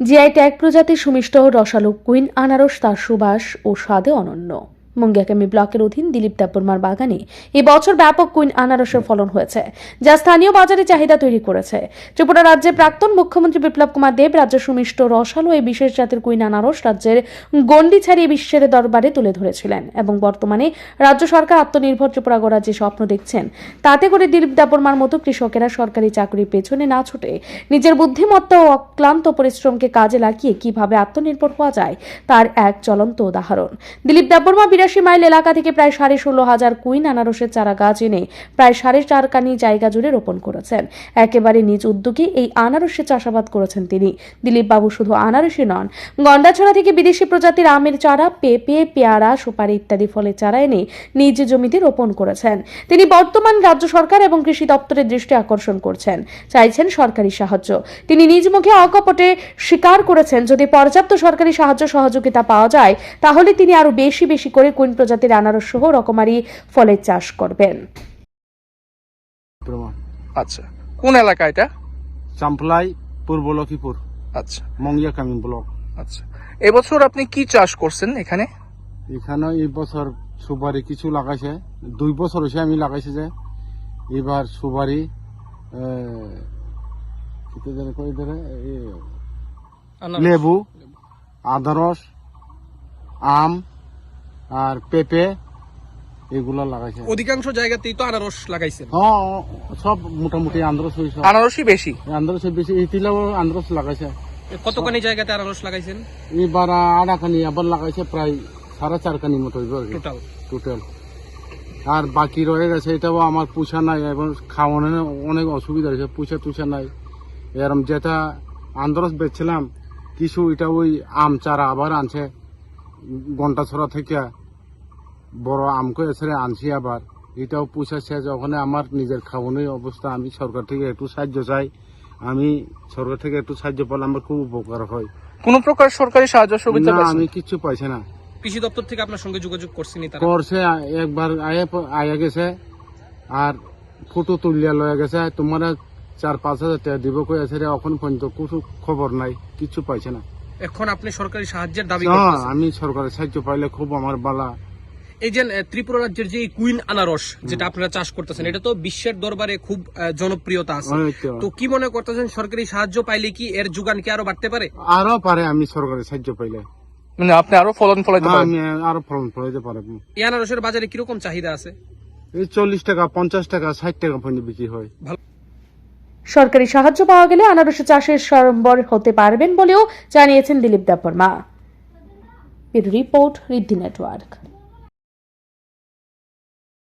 GI tag প্রজাতির সুমিষ্ট রসালো কুইন আনারস তার সুবাস ও স্বাদে অনন্য। মুঙ্গিয়াকামি ব্লকের অধীন দিলীপ দেববর্মার বাগানে এই বছর ব্যাপক কুইন আনারসের ফলন হয়েছে, যা স্থানীয় বাজারে চাহিদা তৈরি করেছে। ত্রিপুরা রাজ্যের প্রাক্তন মুখ্যমন্ত্রী বিপ্লব কুমার দেব রাজ্য সুমিষ্ট রসালো এই বিশেষ জাতের কুইন আনারস রাজ্যের গণ্ডি ছাড়িয়ে বিশ্বের দরবারে তুলে ধরেছিলেন এবং বর্তমানে রাজ্য সরকার আত্মনির্ভর ত্রিপুরা গড়ার যে স্বপ্ন দেখছেন, তাতে করে দিলীপ দেববর্মার মতো কৃষকেরা সরকারি চাকরির পেছনে না ছুটে নিজের বুদ্ধিমত্তা ও অক্লান্ত পরিশ্রমকে কাজে লাগিয়ে কীভাবে আত্মনির্ভর হওয়া যায় তার এক চলন্ত উদাহরণ। দিলীপ দেববর্মা বিরাশি মাইল এলাকা থেকে প্রায় সাড়ে ষোলো হাজার কুইন আনারসের চারা গাছ এনে প্রায় সাড়ে চার কানি জায়গা জুড়ে রোপণ করেছেন। একেবারে নিজ উদ্যোগে এই আনারসের চাষাবাদ করেছেন তিনি। দিলীপ বাবু শুধু আনারসই নন, গন্ডাছড়া থেকে বিদেশি প্রজাতির আমের চারা, পেঁপে, পেয়ারা, সুপারি ইত্যাদি ফলের চারা এনে নিজ জমিতে রোপণ করেছেন। তিনি বর্তমান রাজ্য সরকার এবং কৃষি দপ্তরের দৃষ্টি আকর্ষণ করছেন, চাইছেন সরকারি সাহায্য। তিনি নিজ মুখে অকপটে স্বীকার করেছেন, যদি পর্যাপ্ত সরকারি সাহায্য সহযোগিতা পাওয়া যায়, তাহলে তিনি আরও বেশি বেশি করে কুইন প্রজাতির আনারস সহ রকমারি ফলের চাষ করবেন। আচ্ছা। কোন এলাকা এটা? চাম্পলাই পূর্ব লক্ষ্মীপুর। আচ্ছা। Mungiakami block. আচ্ছা। এবছর আপনি কি চাষ করছেন এখানে? এখানে এই বছর সুপারি কিছু লাগাইছে। দুই বছর হয়েছে আমি লাগাইছি যে। এবার সুপারি লেবু আদারস আম আর পেঁপে এগুলো লাগাইছে। অধিকাংশ জায়গাতেই তো আনারস লাগাইছে হ্যাঁ সব মোটামুটি আন্দ্রস হয়েছে। আনারসই বেশি? আন্দ্রস বেশি এই তিলাও আন্দ্রস লাগাইছে। কতখানি জায়গাতে আনারস লাগাইছেন? এবার আড়াখানি আবার লাগাইছে প্রায় সাড়ে চারখানি মতো টোটাল টোটাল আর বাকি রয়ে গেছে এটাও আমার পুষা নাই এবং খাওয়ানোর অনেক অসুবিধা হয়েছে পুষা টুষা নাই। এরম যেটা আন্দারস বেচছিলাম কিছু এটা ওই আম চারা আবার আনছে ঘণ্টা ছড়া থেকে। বড় আমকে এসে আনছি আবার। এটাও পুষা শেষ ওখানে আমার নিজের খাওয়ানোর অবস্থা আমি সরকার থেকে একটু সাহায্য চাই। আমি সরকার থেকে একটু সাহায্য পেলে আমার খুব উপকার হয়। কোন প্রকার সরকারি সাহায্য সুবিধা না আমি কিচ্ছু পাইছি না। কৃষি দপ্তর থেকে আপনার সঙ্গে যোগাযোগ করছেন তারা? করছে একবার আয়া গেছে আর ফটো তুলিয়া লয়ে গেছে। তোমার চার পাঁচ হাজার টাকা দিব কই আছে এখন পর্যন্ত কিছু খবর নাই কিছু পাইছে না। এখন আপনি সরকারি সাহায্যের দাবি আমি সরকারের সাহায্য পাইলে খুব আমার বালা। এই যে ত্রিপুরা রাজ্যের যে কুইন আনারস যেটা আপনারা চাষ করতেছেন এটা তো বিশ্বের দরবারে খুব জনপ্রিয়তা আছে। তো। কি মনে করতেছেন সরকারি সাহায্য পাইলে কি এর যোগান কি আরও বাড়তে পারে? আরও পারে আমি সরকারের সাহায্য পাইলে। মানে আপনি আরও ফলন ফলাইতে পারেন? আমি আরও ফলন ফলাইতে পারব। এই আনারসের বাজারে কীরকম চাহিদা আছে? এই চল্লিশ টাকা পঞ্চাশ টাকা ষাট টাকা পর্যন্ত বিক্রি হয়। সরকারি সাহায্য পাওয়া গেলে আনারস চাষের সরম্বর হতে পারবেন বলেও জানিয়েছেন Dilip Debbarma. Report Riddhi network.